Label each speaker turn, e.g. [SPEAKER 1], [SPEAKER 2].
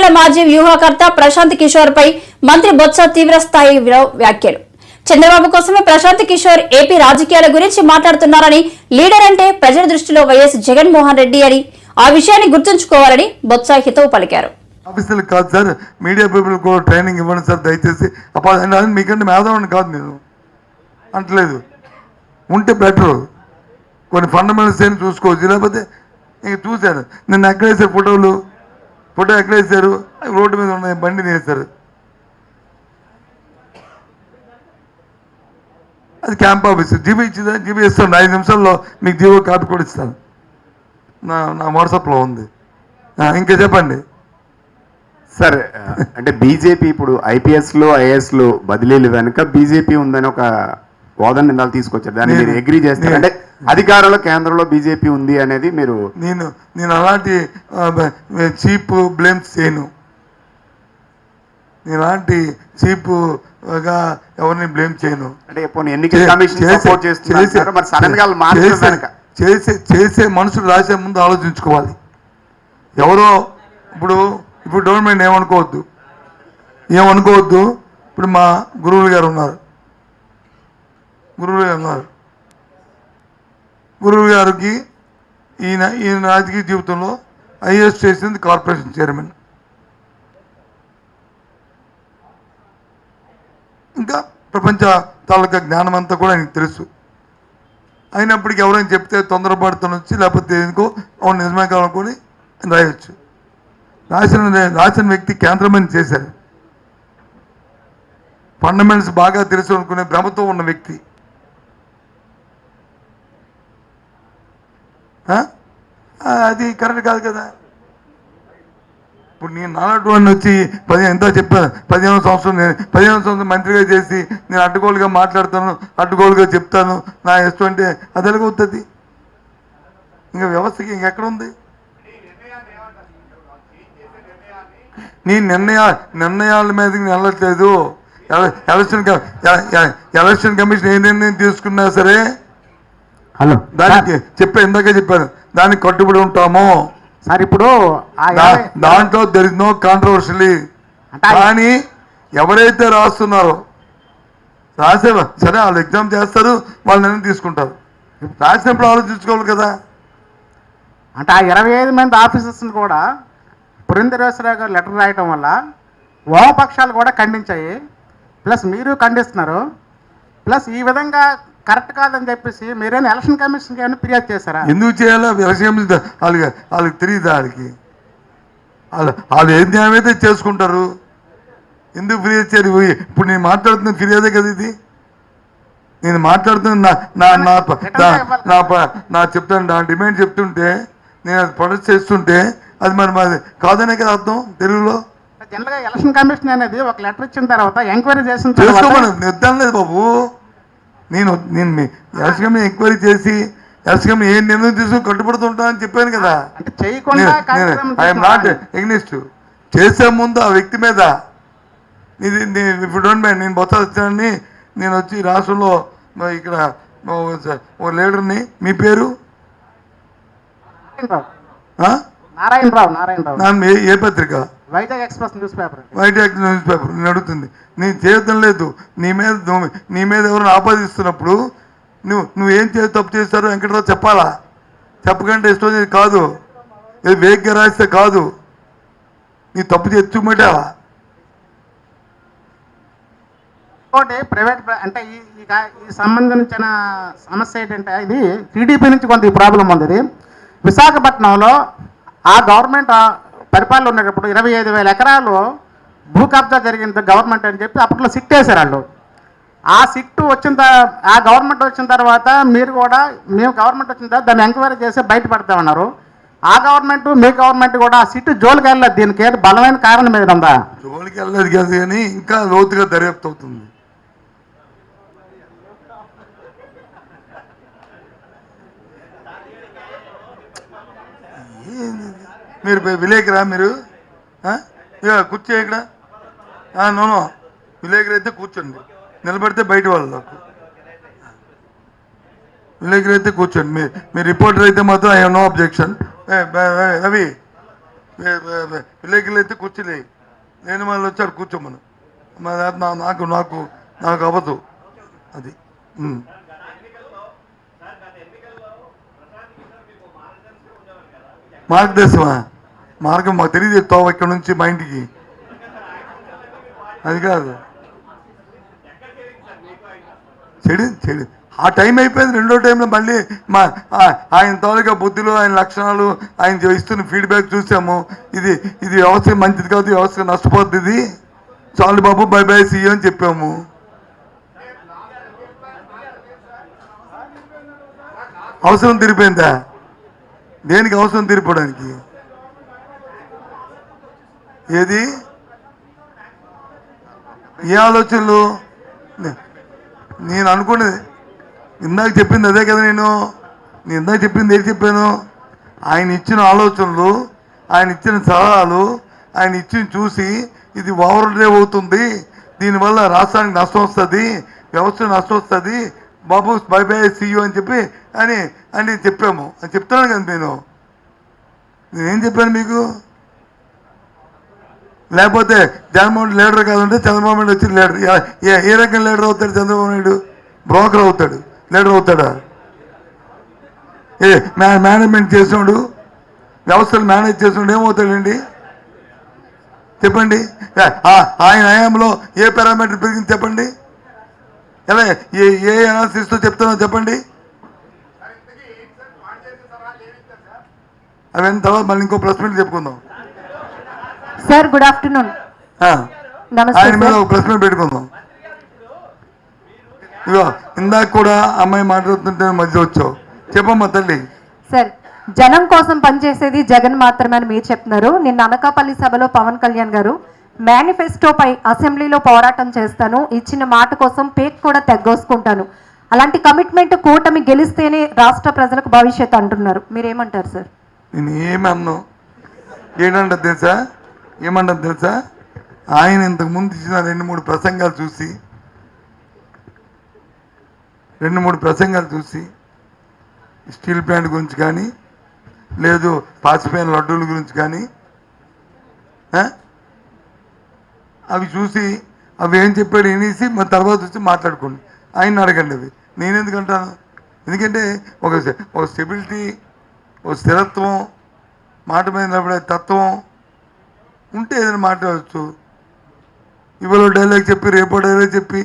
[SPEAKER 1] ఎన్నికల మాజీ వ్యూహకర్త ప్రశాంత్ కిషోర్ పై మంత్రి బొత్స తీవ్రస్థాయి వ్యాఖ్యలు. చంద్రబాబు కోసమే ప్రశాంత్ కిషోర్ ఏపీ రాజకీయాల గురించి మాట్లాడుతున్నారని లీడర్ అంటే ప్రజల దృష్టిలో వైఎస్ జగన్మోహన్ రెడ్డి అని ఆ విషయాన్ని గుర్తుంచుకోవాలని బొత్స హితవు పలికారు.
[SPEAKER 2] ఆఫీసులు కాదు సార్ మీడియా పీపుల్ కూడా ట్రైనింగ్ ఇవ్వండి సార్ దయచేసి. మీకంటే మేధావుని కాదు నేను. అంటలేదు. ఉంటే బెటర్. కొన్ని ఫండమెంటల్స్ ఏం చూసుకోవచ్చు. లేకపోతే ఇంక చూశాను. నేను ఎక్కడ ఫోటోలు? ఫోటో ఎక్కడ వేసారు రోడ్డు మీద ఉన్నాయి బండి వేశారు. అది క్యాంప్ ఆఫీస్. జీబీ ఇచ్చిందా? జీబీ ఇస్తాను ఐదు నిమిషాల్లో మీకు జీవో కాపీ కూడా ఇస్తాను. నా నా వాట్సాప్లో ఉంది. ఇంకా చెప్పండి.
[SPEAKER 3] సరే అంటే బీజేపీ ఇప్పుడు ఐపీఎస్లో ఐఏఎస్లో బదిలీలు వెనుక బీజేపీ ఉందని ఒక వాదన నిందాలు తీసుకొచ్చారు. దాన్ని మీరు అగ్రి చేస్తారు. అంటే అధికారంలో కేంద్రంలో బీజేపీ ఉంది అనేది మీరు
[SPEAKER 2] నేను నేను అలాంటి చీప్ బ్లేమ్స్ చేయను. నేను అలాంటి చీప్గా ఎవరిని బ్లేమ్ చేయను.
[SPEAKER 3] అంటే పోనీ ఎన్నికల కమిషన్ సపోర్ట్ చేస్తున్నారు మరి సడన్గా
[SPEAKER 2] చేసే చేసే మనుషులు రాసే ముందు ఆలోచించుకోవాలి. ఎవరో ఇప్పుడు ఇప్పుడు గవర్నమెంట్ ఏమనుకోవద్దు. ఏమనుకోవద్దు? ఇప్పుడు మా గురువులు గారు ఉన్నారు. గురువు గారు గురువు గారికి ఈయన ఈయన రాజకీయ జీవితంలో ఐఏఎస్ చేసింది కార్పొరేషన్ చైర్మన్. ఇంకా ప్రపంచ తాలూకా జ్ఞానం అంతా కూడా ఆయనకు తెలుసు. అయినప్పటికీ ఎవరైనా చెప్తే తొందరపడుతున్న వచ్చి లేకపోతే ఎందుకో అవును నిజమే కావాలనుకొని రాయొచ్చు. రాసిన రాసిన వ్యక్తి కేంద్రమని చేశారు. ఫండమెంట్స్ బాగా తెలుసు అనుకునే భ్రమతో ఉన్న వ్యక్తి ఆ? ఆ, అది కరెక్ట్ కాదు కదా. ఇప్పుడు నేను నాలుగు వాడిని వచ్చి పదిహేను ఎంత చెప్పాను పదిహేను సంవత్సరం నేను పదిహేను సంవత్సరం మంత్రిగా చేసి నేను అడ్డుగోలుగా మాట్లాడతాను అడ్డుగోలుగా చెప్తాను నా ఇష్టం అంటే అది ఎలాగవుతుంది ఇంకా వ్యవస్థకి ఇంకెక్కడ ఉంది? నీ నిర్ణయా నిర్ణయాల మీదకి వెళ్ళట్లేదు. ఎల- ఎలక్షన్ ఎలక్షన్ కమిషన్ ఏ నిర్ణయం తీసుకున్నా సరే
[SPEAKER 3] హలో
[SPEAKER 2] దానికి చెప్పే ఇందాక చెప్పాను. దానికి కట్టుబడి ఉంటాము.
[SPEAKER 3] సార్ ఇప్పుడు
[SPEAKER 2] దాంట్లో దెర్ నో కాంట్రవర్షియలీ
[SPEAKER 3] ఆ-
[SPEAKER 2] కానీ ఎవరైతే రాస్తున్నారో రాసే సరే వాళ్ళు ఎగ్జామ్ చేస్తారు వాళ్ళు నిర్ణయం తీసుకుంటారు. రాసినప్పుడు ఆలోచించుకోవాలి కదా.
[SPEAKER 4] అంటే ఆ ఇరవై ఐదు మంది ఆఫీసర్స్ని కూడా పురంధరేశ్వరరావు గారు లెటర్ రాయటం వల్ల వామపక్షాలు కూడా ఖండించాయి. ప్లస్ మీరు ఖండిస్తున్నారు. ప్లస్ ఈ విధంగా కరెక్ట్ కాదని చెప్పేసి మీరేనా ఎలక్షన్ కమిషన్కి ఏమైనా ఫిర్యాదు చేశారా?
[SPEAKER 2] ఎందుకు చేయాలో విషయం వాళ్ళకి వాళ్ళకి తెలియదా వాళ్ళకి వాళ్ళు వాళ్ళు ఏం న్యాయం అయితే చేసుకుంటారు. ఎందుకు ఫిర్యాదు చేయరు? ఇవి- ఇప్పుడు నేను మాట్లాడుతున్న ఫిర్యాదే కదా ఇది. నేను మాట్లాడుతున్న నా నా నా చెప్తాను నా డిమాండ్ చెప్తుంటే నేను అది ప్రొడక్ట్ చేస్తుంటే అది మరి మాది కాదనే కదా అర్థం తెలుగులో?
[SPEAKER 4] జనరల్గా ఎలక్షన్ కమిషన్ అనేది ఒక లెటర్ ఇచ్చిన తర్వాత ఎంక్వైరీ చేసిన తర్వాత
[SPEAKER 2] చేసుకోమని నిర్ధారణ లేదు బాబు. నేను నేను ఎలక్షన్ ఎంక్వైరీ చేసి ఎలక్షన్ ఏ నిర్ణయం తీసుకుని కట్టుబడుతుంటా అని చెప్పాను కదా. ఐఎమ్ నాట్ ఎగ్నిస్ట్ చేసే ముందు ఆ వ్యక్తి మీద ఇది ఇప్పుడు డోంట్ మైండ్ నేను బొత్స వచ్చానని నేను వచ్చి రాష్ట్రంలో ఇక్కడ ఓ- లీడర్ని మీ పేరు?
[SPEAKER 4] నారాయణరావు? నారాయణరావు
[SPEAKER 2] ఏ పత్రిక?
[SPEAKER 4] Vizag express news paper.
[SPEAKER 2] Act news paper నేను అడుగుతుంది. నీ చేయటం లేదు. నీ మీద నీ మీద ఎవరైనా ఆపాదిస్తున్నప్పుడు నువ్వు నువ్వేం చే తప్పు చేస్తారో వెంకటరావు చెప్పాలా? చెప్పకంటే ఇష్టం కాదు. ఇది వేగ్గా రాస్తే కాదు. నీ తప్పు తెచ్చుకుంటావా
[SPEAKER 4] ఇంకోటి ప్రైవేట్ ప్ర- అంటే ఈ ఈ సంబంధించిన సమస్య ఏంటంటే ఇది టీడీపీ నుంచి కొంత ఈ ప్రాబ్లం ఉంది. ఇది విశాఖపట్నంలో ఆ గవర్నమెంట్ పరిపాలన ఉన్నప్పుడు ఇరవై ఐదు వేల ఎకరాలు భూ కబ్జా జరిగింది గవర్నమెంట్ అని చెప్పి అప్పట్లో సిట్ వేశారు వాళ్ళు. ఆ సిట్టు వచ్చిన ఆ గవర్నమెంట్ వచ్చిన తర్వాత మీరు కూడా మేము గవర్నమెంట్ వచ్చిన తర్వాత దాన్ని ఎంక్వైరీ చేసి బయటపడతామన్నారు ఆ గవర్నమెంట్ మీ గవర్నమెంట్ కూడా ఆ సిట్టు జోలికి వెళ్ళలేదు. దీనికి బలమైన కారణం మీద ఉందా?
[SPEAKER 2] జోలికి వెళ్ళలేదు కాదు కానీ ఇంకా లోతుగా దర్యాప్తు అవుతుంది. మీరు విలేకరా మీరు. ఇక కూర్చో ఇక్కడ. నోనో విలేకరు అయితే కూర్చోండి. నిలబడితే బయట వాళ్ళకు విలేకరు అయితే కూర్చోండి. మీ మీ రిపోర్టర్ అయితే మాత్రం ఐ నో అబ్జెక్షన్. రవి విలేకరులు అయితే కూర్చోలే. నేను మళ్ళీ వచ్చారు కూర్చోమను. మరి నాకు నాకు నాకు అవ్వదు. అది. మార్గదర్శమా మార్గం మాకు తెలియదు తోవ ఇక్కడ నుంచి మా ఇంటికి. అది కాదు. చెడు చెడు. ఆ టైం అయిపోయింది రెండో టైంలో మళ్ళీ మా ఆయన తాలూకా బుద్ధులు ఆయన లక్షణాలు ఆయన ఇస్తున్న ఫీడ్బ్యాక్ చూసాము. ఇది ఇది వ్యవస్థ మంచిది కాదు ఈ వ్యవస్థ నష్టపోద్ది ఇది. చాలు బాబు బై బై సీ అని చెప్పాము. అవసరం తిరిగిపోయిందా దేనికి అవసరం తీరిపోవడానికి ఏది? ఏ ఆలోచనలు? నేను అనుకున్నది. ఇందాక చెప్పింది అదే కదా నేను. నేను ఇందాక చెప్పింది ఏది చెప్పాను? ఆయన ఇచ్చిన ఆలోచనలు ఆయన ఇచ్చిన సలహాలు ఆయన ఇచ్చిన చూసి ఇది ఓవర్ డ్రైవ్ అవుతుంది. దీనివల్ల రాష్ట్రానికి నష్టం వస్తుంది వ్యవస్థ నష్టం వస్తుంది బాబు బై బై సీయూ అని చెప్పి అని అని చెప్పాము. అని చెప్తాను కదా నేను. నేనేం చెప్పాను మీకు? లేకపోతే జగన్మోహన్ లీడర్ కాదంటే చంద్రబాబు నాయుడు వచ్చి లీడర్. ఏ- ఏ రకం లీడర్ అవుతాడు చంద్రబాబు నాయుడు? బ్రోకర్ అవుతాడు. లీడర్ అవుతాడా? ఏ మే మేనేజ్మెంట్ చేసినాడు వ్యవస్థలు మేనేజ్ చేసినాడు ఏమవుతాడండి? చెప్పండి. ఆయన హయాంలో ఏ పారామీటర్ పెరిగింది చెప్పండి. ఎలా ఏ ఏ అనాలిసిస్తో చెప్తానో చెప్పండి? అవన్నీ తర్వాత మళ్ళీ ఇంకో ప్లస్ మీట్ చెప్పుకుందాం.
[SPEAKER 5] సార్ గుడ్ ఆఫ్టర్నూన్
[SPEAKER 2] ఆయన మీద ఒక ప్రశ్న పెట్టుకుందాం. ఇగో ఇందాక కూడా అమ్మాయి మాట్లాడుతుంటే మధ్య వచ్చావు. చెప్పమ్మా తల్లి.
[SPEAKER 5] సార్ జనం కోసం పనిచేసేది జగన్ మాత్రమే అని మీరు చెప్తున్నారు. నిన్న అనకాపల్లి సభలో పవన్ కళ్యాణ్ గారు మేనిఫెస్టోపై అసెంబ్లీలో పోరాటం చేస్తాను. ఇచ్చిన మాట కోసం పేక్ కూడా తగ్గోసుకుంటాను. అలాంటి కమిట్మెంట్ కూటమి గెలిస్తేనే రాష్ట్ర ప్రజలకు భవిష్యత్తు అంటున్నారు. మీరేమంటారు సార్?
[SPEAKER 2] నేను ఏమన్నా? ఏంటంటే తెలుసా? ఏమంటారు తెలుసా? ఆయన ఇంతకు ముందు ఇచ్చిన రెండు మూడు ప్రసంగాలు చూసి రెండు మూడు ప్రసంగాలు చూసి స్టీల్ ప్లాంట్ గురించి కానీ లేదు పాసిపోయిన లడ్డూల గురించి కానీ అవి చూసి అవి ఏం చెప్పాడు వినేసి మన తర్వాత వచ్చి మాట్లాడుకోండి. ఆయన అడగండి అవి. నేను ఎందుకంటాను ఎందుకంటే ఒక ఒక స్టెబిలిటీ ఒక స్థిరత్వం మాట మీద నిలబడే తత్వం ఉంటే ఏదైనా మాట్లాడవచ్చు ఇవాళ డైలాగ్ చెప్పి రేపో డైలాగ్ చెప్పి